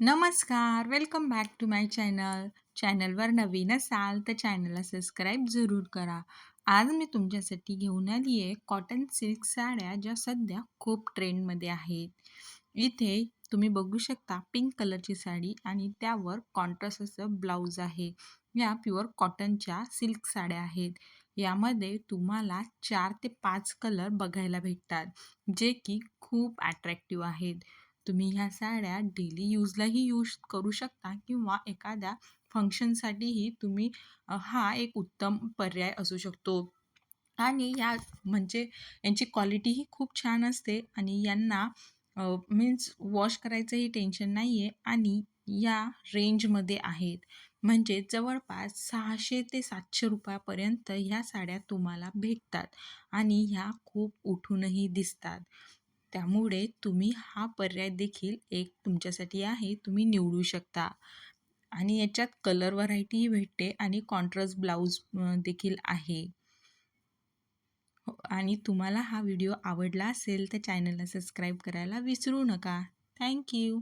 नमस्कार. Welcome back to my channel चॅनलवर नवीन असाल तर चॅनलला सबस्क्राईब जरूर करा. आज मी तुमच्यासाठी घेऊन आली आहे कॉटन सिल्क साड्या ज्या सध्या खूप ट्रेंडमध्ये आहेत. इथे तुम्ही बघू शकता पिंक कलरची साडी आणि त्यावर कॉन्ट्रास्ट असं ब्लाऊज आहे. या प्युअर कॉटनच्या सिल्क साड्या आहेत. यामध्ये तुम्हाला चार ते पाच कलर बघायला भेटतात जे की खूप अट्रॅक्टिव्ह आहेत. तुम्ही ह्या साड्या डेली यूजलाही यूज करू शकता किंवा एखाद्या फंक्शनसाठीही तुम्ही हा एक उत्तम पर्याय असू शकतो. आणि या म्हणजे यांची क्वालिटीही खूप छान असते आणि यांना मीन्स वॉश करायचंही टेन्शन नाही आहे आणि या रेंजमध्ये आहेत. म्हणजे जवळपास सहाशे ते सातशे रुपयापर्यंत ह्या साड्या तुम्हाला भेटतात आणि ह्या खूप उठूनही दिसतात. त्यामुळे तुम्ही हा पर्याय देखील एक तुमच्यासाठी आहे तुम्ही निवडू शकता. आणि याच्यात कलर व्हरायटीही भेटते आणि कॉन्ट्रास्ट ब्लाऊज देखील आहे. हो, आणि तुम्हाला हा व्हिडिओ आवडला असेल तर चॅनलला सबस्क्राईब करायला विसरू नका. थँक्यू